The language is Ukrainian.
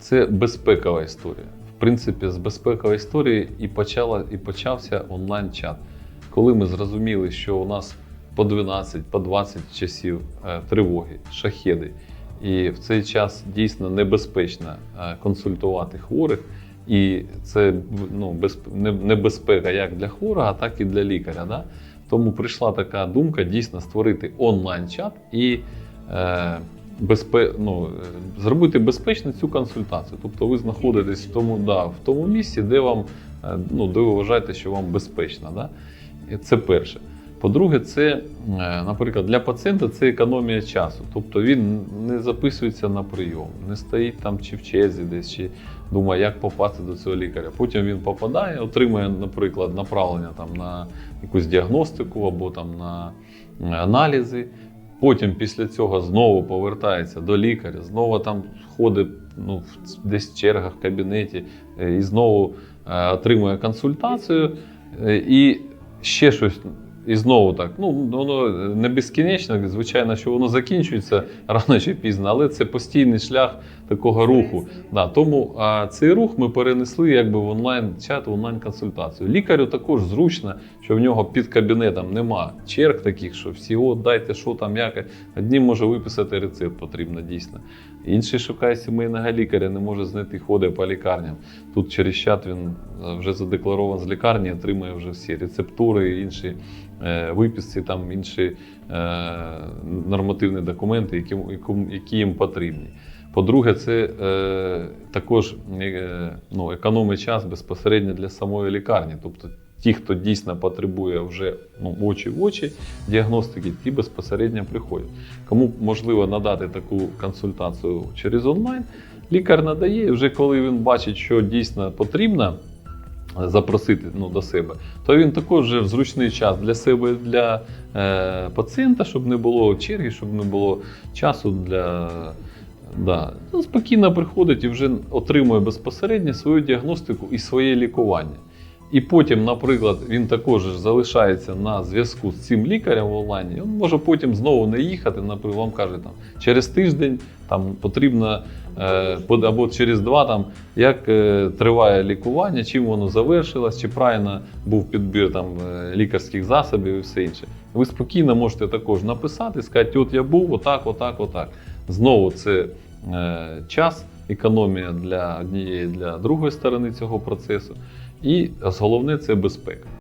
Це безпекова історія. В принципі, з безпекової історії і, почала, і почався онлайн-чат. Коли ми зрозуміли, що у нас по 12, по 20 часів е, тривоги, шахеди, і в цей час дійсно небезпечно е, консультувати хворих. І це ну, без, не- небезпека як для хворого, так і для лікаря. Да? Тому прийшла така думка дійсно створити онлайн-чат і е, безпе, ну, е, зробити безпечно цю консультацію. Тобто ви знаходитесь в тому, да, в тому місці, де вам е, ну, де ви вважаєте, що вам безпечно. Да? Це перше. По-друге, це, е, наприклад, для пацієнта це економія часу. Тобто він не записується на прийом, не стоїть там чи в черзі десь, чи думає, як попасти до цього лікаря. Потім він попадає, отримує, наприклад, направлення там, на якусь діагностику або там, на аналізи. Потім після цього знову повертається до лікаря, знову там ходить ну, десь в чергах в кабінеті е, і знову е, отримує консультацію. Е, І ще щось. І знову так. Ну, воно не безкінечно, звичайно, що воно закінчується рано чи пізно, але це постійний шлях такого руху. Да, тому а, цей рух ми перенесли якби в онлайн-чат, в онлайн-консультацію. Лікарю також зручно, що в нього під кабінетом нема черг таких, що всі, о, дайте, що там, як. Одним може виписати рецепт потрібно дійсно. Інший шукає сімейного лікаря, не може знайти, ходить по лікарням. Тут через чат він вже задекларован з лікарні, отримує вже всі рецептури, інші е, виписки, там інші е, нормативні документи, які, які їм потрібні. По-друге, це е, також е, ну, економить час безпосередньо для самої лікарні. Тобто ті, хто дійсно потребує вже ну, очі в очі діагностики, ті безпосередньо приходять. Кому можливо надати таку консультацію через онлайн, лікар надає, вже коли він бачить, що дійсно потрібно запросити ну, до себе, то він також вже в зручний час для себе для е, пацієнта, щоб не було черги, щоб не було часу для. Да. Ну, Спокійно приходить і вже отримує безпосередньо свою діагностику і своє лікування. І потім, наприклад, він також залишається на зв'язку з цим лікарем в онлайні. Він може потім знову не їхати, наприклад, вам каже, там, через тиждень там, потрібно е, або через два, там, як е, триває лікування, чим воно завершилось, чи правильно був підбір там, е, лікарських засобів і все інше. Ви спокійно можете також написати, сказати, от я був, отак, отак, отак. Знову це час, економія для однієї, для другої сторони цього процесу. І головне це безпека.